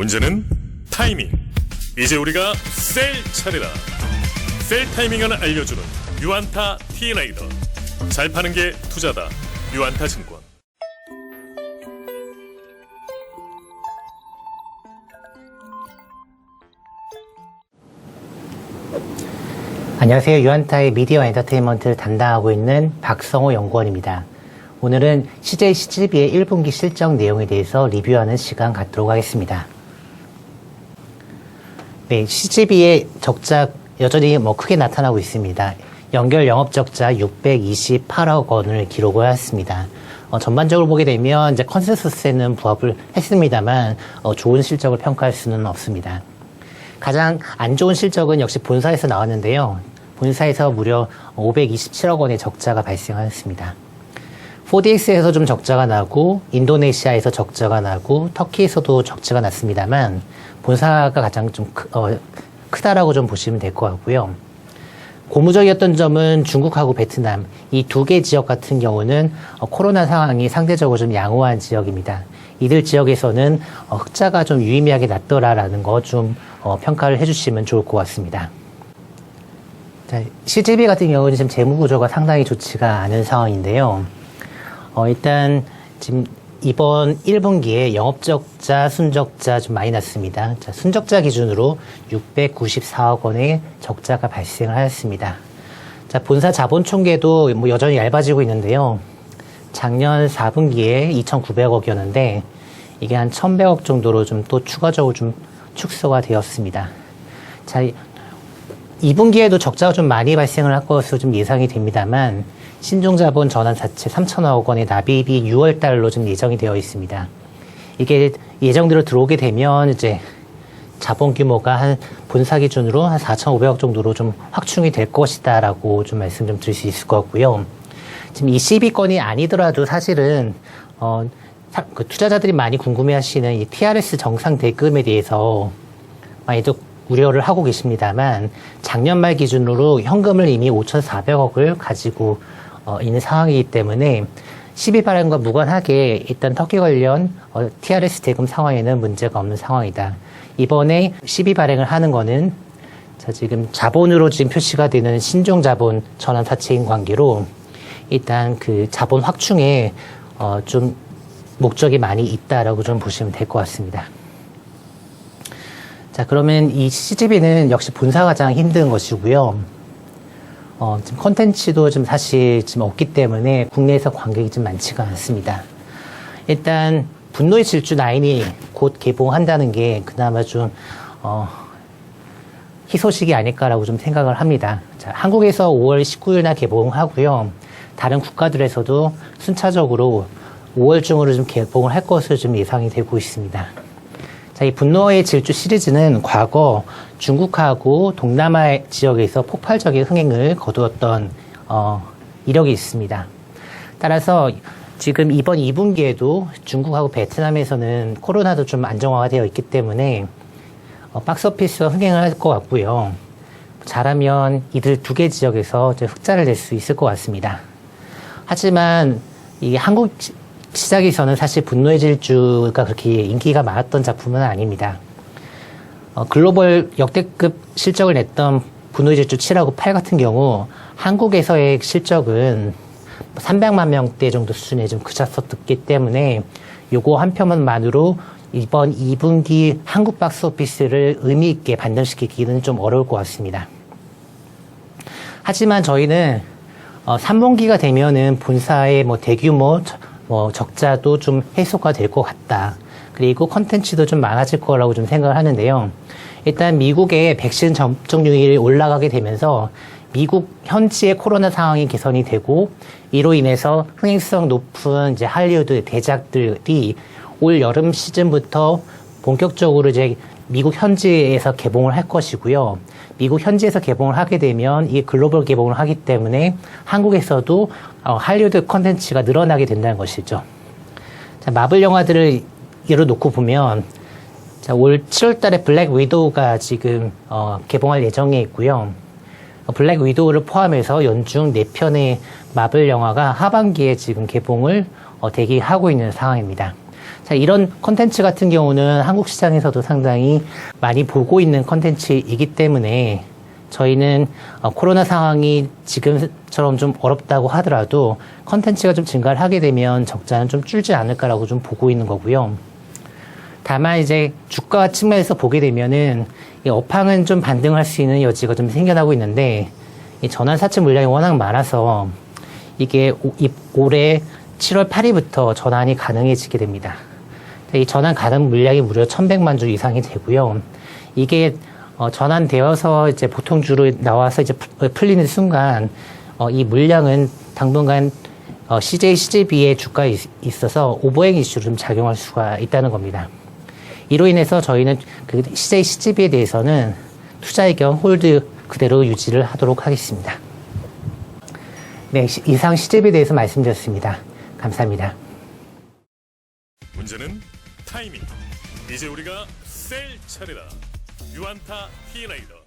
문제는 타이밍. 이제 우리가 셀 차례다. 셀 타이밍을 알려주는 유안타 T라이더. 잘 파는 게 투자다. 유안타 증권. 안녕하세요. 유한타의 미디어 엔터테인먼트를 담당하고 있는 박성호 연구원입니다. 오늘은 CJ CGV의 1분기 실적 내용에 대해서 리뷰하는 시간 갖도록 하겠습니다. 네, CGV의 적자 여전히 뭐 크게 나타나고 있습니다. 연결 영업 적자 628억 원을 기록을 했습니다. 어, 전반적으로 보게 되면 이제 컨센서스에는 부합을 했습니다만 어, 좋은 실적을 평가할 수는 없습니다. 가장 안 좋은 실적은 역시 본사에서 나왔는데요. 본사에서 무려 527억 원의 적자가 발생하였습니다. 4DX에서 좀 적자가 나고 인도네시아에서 적자가 나고 터키에서도 적자가 났습니다만 본사가 가장 좀 크, 어, 크다라고 좀 보시면 될 것 같고요. 고무적이었던 점은 중국하고 베트남 이 두 개 지역 같은 경우는 어, 코로나 상황이 상대적으로 좀 양호한 지역입니다. 이들 지역에서는 어, 흑자가 좀 유의미하게 낮더라라는 거좀 어, 평가를 해주시면 좋을 것 같습니다. 자, CGV 같은 경우는 지금 재무 구조가 상당히 좋지가 않은 상황인데요. 어, 일단 지금 이번 1분기에 영업적자, 순적자 좀 많이 났습니다. 자, 순적자 기준으로 694억 원의 적자가 발생을 하였습니다. 자, 본사 자본 총계도 뭐 여전히 얇아지고 있는데요. 작년 4분기에 2,900억이었는데 이게 한 1,100억 정도로 좀 또 추가적으로 좀 축소가 되었습니다. 자, 2분기에도 적자가 좀 많이 발생을 할 것으로 좀 예상이 됩니다만 신종자본 전환 자체 3천억 원의 납입이 6월 달로 좀 예정이 되어 있습니다. 이게 예정대로 들어오게 되면 이제 자본 규모가 한 본사 기준으로 한 4,500억 정도로 좀 확충이 될 것이다라고 좀 말씀 좀 드릴 수 있을 것 같고요. 지금 이 CB건이 아니더라도 사실은 어, 사- 그 투자자들이 많이 궁금해하시는 이 TRS 정상 대금에 대해서 많이도 우려를 하고 계십니다만 작년 말 기준으로 현금을 이미 5,400억을 가지고 어, 있는 상황이기 때문에 12 발행과 무관하게 일단 터키 관련 어, TRS 대금 상황에는 문제가 없는 상황이다. 이번에 12 발행을 하는 거는 자, 지금 자본으로 지금 표시가 되는 신종 자본 전환 사채인 관계로 일단 그 자본 확충에 어, 좀 목적이 많이 있다라고 좀 보시면 될 것 같습니다. 자, 그러면 이 CGV는 역시 본사가 가장 힘든 것이고요. 어, 지금 컨텐츠도 좀 사실 지금 없기 때문에 국내에서 관객이 좀 많지가 않습니다. 일단, 분노의 질주 9이 곧 개봉한다는 게 그나마 좀, 어, 희소식이 아닐까라고 좀 생각을 합니다. 자, 한국에서 5월 19일 날 개봉하고요. 다른 국가들에서도 순차적으로 5월 중으로 좀 개봉을 할 것으로 좀 예상이 되고 있습니다. 자, 이 분노의 질주 시리즈는 과거 중국하고 동남아 지역에서 폭발적인 흥행을 거두었던 어, 이력이 있습니다. 따라서 지금 이번 2분기에도 중국하고 베트남에서는 코로나도 좀 안정화가 되어 있기 때문에 어, 박스오피스 흥행을 할 것 같고요. 잘하면 이들 두 개 지역에서 흑자를 낼 수 있을 것 같습니다. 하지만 이 한국 시- 시작에서는 사실 분노의 질주가 그렇게 인기가 많았던 작품은 아닙니다. 어, 글로벌 역대급 실적을 냈던 분노의 질주 7하고 8 같은 경우 한국에서의 실적은 300만 명대 정도 수준에 좀 그쳤었기 때문에 요거 한 편만으로 이번 2분기 한국 박스 오피스를 의미 있게 반등시키기는 좀 어려울 것 같습니다. 하지만 저희는 어, 3분기가 되면은 본사의 뭐 대규모 저- 뭐 적자도 좀 해소가 될 것 같다. 그리고 컨텐츠도 좀 많아질 거라고 좀 생각을 하는데요. 일단 미국의 백신 접종률이 올라가게 되면서 미국 현지의 코로나 상황이 개선이 되고 이로 인해서 흥행성 높은 이제 할리우드 대작들이 올 여름 시즌부터 본격적으로 이제 미국 현지에서 개봉을 할 것이고요. 미국 현지에서 개봉을 하게 되면 이 글로벌 개봉을 하기 때문에 한국에서도 어, 할리우드 컨텐츠가 늘어나게 된다는 것이죠. 자, 마블 영화들을 예로 놓고 보면 자, 올 7월 달에 블랙 위도우가 지금 어, 개봉할 예정에 있고요. 어, 블랙 위도우를 포함해서 연중 4편의 마블 영화가 하반기에 지금 개봉을 어, 대기하고 있는 상황입니다. 자, 이런 컨텐츠 같은 경우는 한국 시장에서도 상당히 많이 보고 있는 컨텐츠이기 때문에 저희는 어, 코로나 상황이 지금처럼 좀 어렵다고 하더라도 컨텐츠가 좀 증가를 하게 되면 적자는 좀 줄지 않을까라고 좀 보고 있는 거고요. 다만 이제 주가 측면에서 보게 되면은 이 업황은 좀 반등할 수 있는 여지가 좀 생겨나고 있는데 이 전환 사채 물량이 워낙 많아서 이게 올해 7월 8일부터 전환이 가능해지게 됩니다. 이 전환 가능 물량이 무려 1,100만 주 이상이 되고요. 이게 어, 전환되어서 이제 보통 주로 나와서 이제 풀- 풀리는 순간 어, 이 물량은 당분간 어, CJ, CJB의 주가에 있- 있어서 오버행 이슈로 좀 작용할 수가 있다는 겁니다. 이로 인해서 저희는 그 CJ, CJB에 대해서는 투자의 겸 홀드 그대로 유지를 하도록 하겠습니다. 네, 시- 이상 CJB에 대해서 말씀드렸습니다. 감사합니다. 문제는 타이밍. 이제 우리가 셀 차례다. 유안타 티레이더.